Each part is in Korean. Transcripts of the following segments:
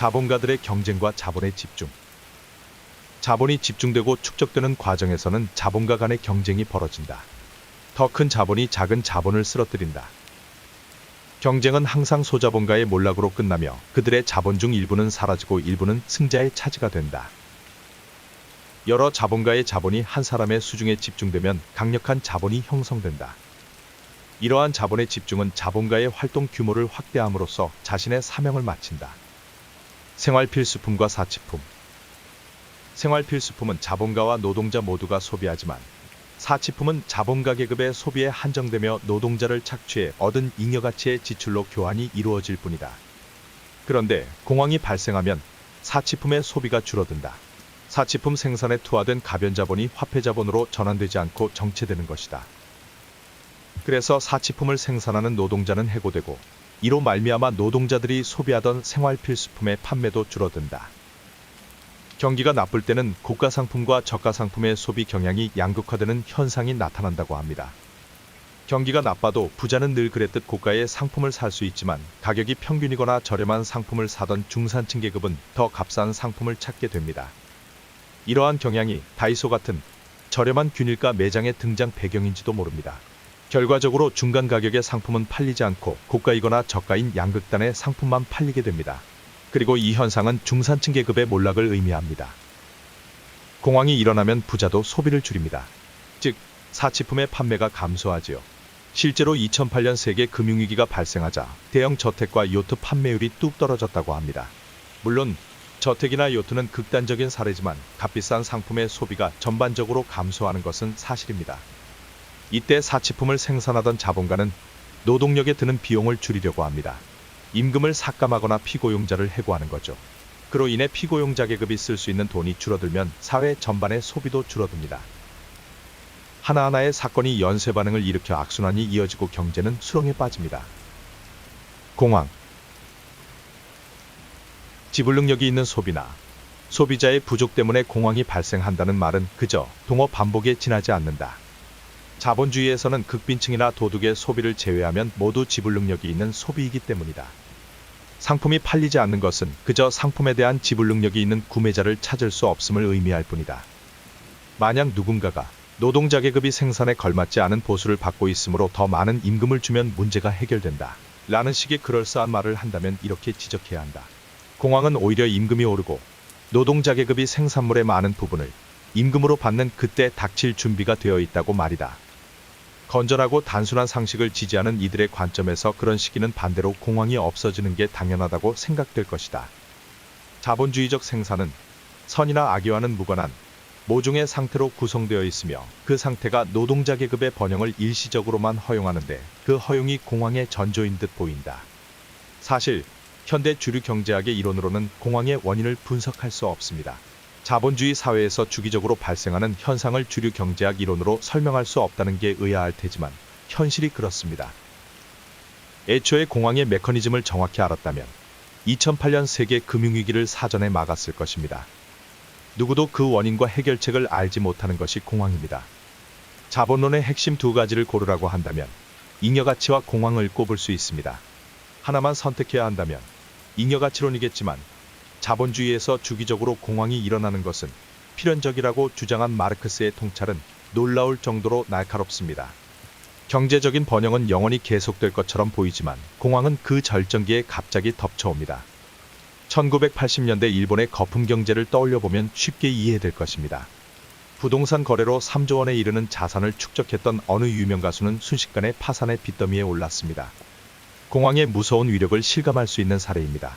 자본가들의 경쟁과 자본의 집중. 자본이 집중되고 축적되는 과정에서는 자본가 간의 경쟁이 벌어진다. 더 큰 자본이 작은 자본을 쓰러뜨린다. 경쟁은 항상 소자본가의 몰락으로 끝나며 그들의 자본 중 일부는 사라지고 일부는 승자의 차지가 된다. 여러 자본가의 자본이 한 사람의 수중에 집중되면 강력한 자본이 형성된다. 이러한 자본의 집중은 자본가의 활동 규모를 확대함으로써 자신의 사명을 마친다. 생활 필수품과 사치품. 생활 필수품은 자본가와 노동자 모두가 소비하지만 사치품은 자본가 계급의 소비에 한정되며 노동자를 착취해 얻은 잉여가치의 지출로 교환이 이루어질 뿐이다. 그런데 공황이 발생하면 사치품의 소비가 줄어든다. 사치품 생산에 투하된 가변 자본이 화폐 자본으로 전환되지 않고 정체되는 것이다. 그래서 사치품을 생산하는 노동자는 해고되고 이로 말미암아 노동자들이 소비하던 생활 필수품의 판매도 줄어든다. 경기가 나쁠 때는 고가 상품과 저가 상품의 소비 경향이 양극화되는 현상이 나타난다고 합니다. 경기가 나빠도 부자는 늘 그랬듯 고가의 상품을 살 수 있지만 가격이 평균이거나 저렴한 상품을 사던 중산층 계급은 더 값싼 상품을 찾게 됩니다. 이러한 경향이 다이소 같은 저렴한 균일가 매장의 등장 배경인지도 모릅니다. 결과적으로 중간 가격의 상품은 팔리지 않고 고가이거나 저가인 양극단의 상품만 팔리게 됩니다. 그리고 이 현상은 중산층 계급의 몰락을 의미합니다. 공황이 일어나면 부자도 소비를 줄입니다. 즉, 사치품의 판매가 감소하지요. 실제로 2008년 세계 금융위기가 발생하자 대형 저택과 요트 판매율이 뚝 떨어졌다고 합니다. 물론 저택이나 요트는 극단적인 사례지만 값비싼 상품의 소비가 전반적으로 감소하는 것은 사실입니다. 이때 사치품을 생산하던 자본가는 노동력에 드는 비용을 줄이려고 합니다. 임금을 삭감하거나 피고용자를 해고하는 거죠. 그로 인해 피고용자 계급이 쓸 수 있는 돈이 줄어들면 사회 전반의 소비도 줄어듭니다. 하나하나의 사건이 연쇄 반응을 일으켜 악순환이 이어지고 경제는 수렁에 빠집니다. 공황 지불 능력이 있는 소비나 소비자의 부족 때문에 공황이 발생한다는 말은 그저 동어 반복에 지나지 않는다. 자본주의에서는 극빈층이나 도둑의 소비를 제외하면 모두 지불 능력이 있는 소비이기 때문이다. 상품이 팔리지 않는 것은 그저 상품에 대한 지불 능력이 있는 구매자를 찾을 수 없음을 의미할 뿐이다. 만약 누군가가 노동자 계급이 생산에 걸맞지 않은 보수를 받고 있으므로 더 많은 임금을 주면 문제가 해결된다. 라는 식의 그럴싸한 말을 한다면 이렇게 지적해야 한다. 공황은 오히려 임금이 오르고 노동자 계급이 생산물의 많은 부분을 임금으로 받는 그때 닥칠 준비가 되어 있다고 말이다. 건전하고 단순한 상식을 지지하는 이들의 관점에서 그런 시기는 반대로 공황이 없어지는 게 당연하다고 생각될 것이다. 자본주의적 생산은 선이나 악의와는 무관한 모종의 상태로 구성되어 있으며 그 상태가 노동자 계급의 번영을 일시적으로만 허용하는데 그 허용이 공황의 전조인 듯 보인다. 사실 현대 주류 경제학의 이론으로는 공황의 원인을 분석할 수 없습니다. 자본주의 사회에서 주기적으로 발생하는 현상을 주류 경제학 이론으로 설명할 수 없다는 게 의아할 테지만 현실이 그렇습니다. 애초에 공황의 메커니즘을 정확히 알았다면 2008년 세계 금융위기를 사전에 막았을 것입니다. 누구도 그 원인과 해결책을 알지 못하는 것이 공황입니다. 자본론의 핵심 두 가지를 고르라고 한다면 잉여가치와 공황을 꼽을 수 있습니다. 하나만 선택해야 한다면 잉여가치론이겠지만 자본주의에서 주기적으로 공황이 일어나는 것은 필연적이라고 주장한 마르크스의 통찰은 놀라울 정도로 날카롭습니다. 경제적인 번영은 영원히 계속될 것처럼 보이지만 공황은 그 절정기에 갑자기 덮쳐옵니다. 1980년대 일본의 거품 경제를 떠올려 보면 쉽게 이해될 것입니다. 부동산 거래로 3조 원에 이르는 자산을 축적했던 어느 유명 가수는 순식간에 파산의 빚더미에 올랐습니다. 공황의 무서운 위력을 실감할 수 있는 사례입니다.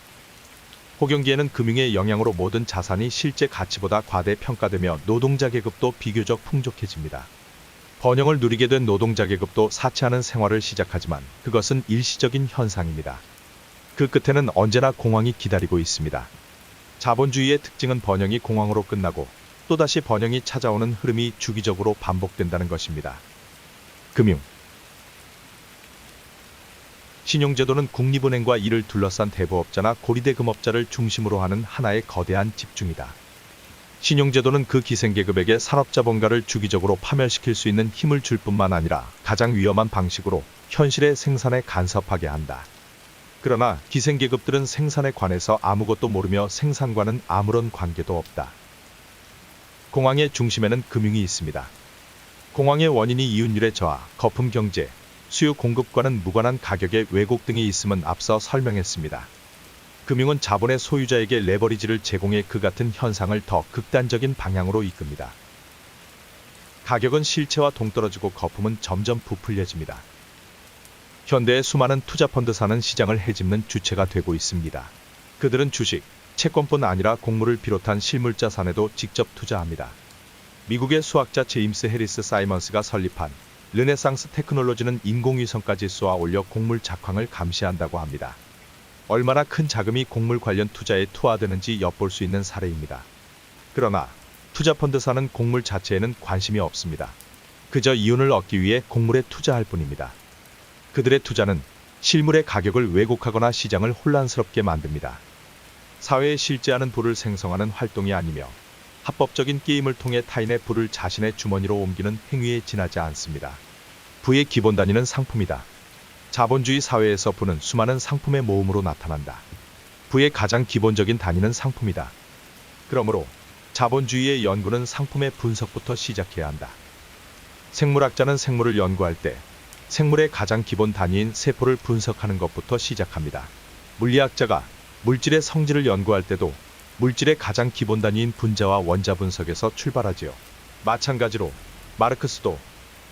호경기에는 금융의 영향으로 모든 자산이 실제 가치보다 과대평가되며 노동자 계급도 비교적 풍족해집니다. 번영을 누리게 된 노동자 계급도 사치하는 생활을 시작하지만 그것은 일시적인 현상입니다. 그 끝에는 언제나 공황이 기다리고 있습니다. 자본주의의 특징은 번영이 공황으로 끝나고 또다시 번영이 찾아오는 흐름이 주기적으로 반복된다는 것입니다. 금융 신용제도는 국립은행과 이를 둘러싼 대부업자나 고리대 금업자를 중심으로 하는 하나의 거대한 집중이다. 신용제도는 그 기생계급에게 산업자본가를 주기적으로 파멸시킬 수 있는 힘을 줄 뿐만 아니라 가장 위험한 방식으로 현실의 생산에 간섭하게 한다. 그러나 기생계급들은 생산에 관해서 아무것도 모르며 생산과는 아무런 관계도 없다. 공황의 중심에는 금융이 있습니다. 공황의 원인이 이윤율의 저하, 거품 경제, 수요 공급과는 무관한 가격의 왜곡 등이 있음은 앞서 설명했습니다. 금융은 자본의 소유자에게 레버리지를 제공해 그 같은 현상을 더 극단적인 방향으로 이끕니다. 가격은 실체와 동떨어지고 거품은 점점 부풀려집니다. 현대의 수많은 투자 펀드사는 시장을 헤집는 주체가 되고 있습니다. 그들은 주식, 채권뿐 아니라 곡물을 비롯한 실물 자산에도 직접 투자합니다. 미국의 수학자 제임스 해리스 사이먼스가 설립한 르네상스 테크놀로지는 인공위성까지 쏘아 올려 곡물 작황을 감시한다고 합니다. 얼마나 큰 자금이 곡물 관련 투자에 투하되는지 엿볼 수 있는 사례입니다. 그러나 투자펀드사는 곡물 자체에는 관심이 없습니다. 그저 이윤을 얻기 위해 곡물에 투자할 뿐입니다. 그들의 투자는 실물의 가격을 왜곡하거나 시장을 혼란스럽게 만듭니다. 사회에 실제하는 부를 생성하는 활동이 아니며 합법적인 게임을 통해 타인의 부를 자신의 주머니로 옮기는 행위에 지나지 않습니다. 부의 기본 단위는 상품이다. 자본주의 사회에서 부는 수많은 상품의 모음으로 나타난다. 부의 가장 기본적인 단위는 상품이다. 그러므로 자본주의의 연구는 상품의 분석부터 시작해야 한다. 생물학자는 생물을 연구할 때 생물의 가장 기본 단위인 세포를 분석하는 것부터 시작합니다. 물리학자가 물질의 성질을 연구할 때도 물질의 가장 기본 단위인 분자와 원자 분석에서 출발하지요. 마찬가지로 마르크스도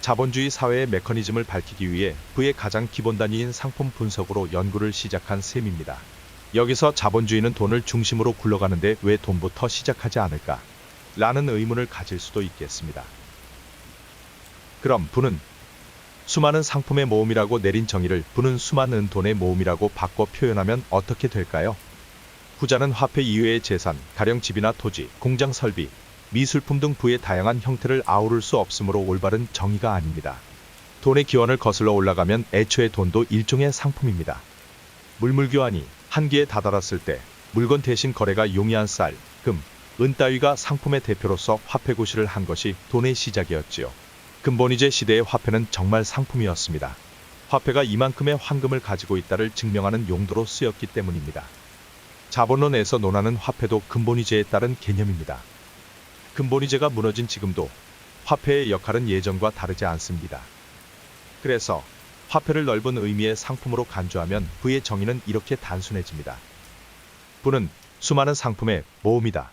자본주의 사회의 메커니즘을 밝히기 위해 부의 가장 기본 단위인 상품 분석으로 연구를 시작한 셈입니다. 여기서 자본주의는 돈을 중심으로 굴러가는데 왜 돈부터 시작하지 않을까? 라는 의문을 가질 수도 있겠습니다. 그럼 부는 수많은 상품의 모음이라고 내린 정의를 부는 수많은 돈의 모음이라고 바꿔 표현하면 어떻게 될까요? 후자는 화폐 이외의 재산, 가령 집이나 토지, 공장 설비, 미술품 등 부의 다양한 형태를 아우를 수 없으므로 올바른 정의가 아닙니다. 돈의 기원을 거슬러 올라가면 애초에 돈도 일종의 상품입니다. 물물교환이 한계에 다다랐을 때 물건 대신 거래가 용이한 쌀, 금, 은 따위가 상품의 대표로서 화폐 구실을 한 것이 돈의 시작이었지요. 근본이제 시대의 화폐는 정말 상품이었습니다. 화폐가 이만큼의 황금을 가지고 있다를 증명하는 용도로 쓰였기 때문입니다. 자본론에서 논하는 화폐도 근본이제에 따른 개념입니다. 근본이제가 무너진 지금도 화폐의 역할은 예전과 다르지 않습니다. 그래서 화폐를 넓은 의미의 상품으로 간주하면 부의 정의는 이렇게 단순해집니다. 부는 수많은 상품의 모음이다.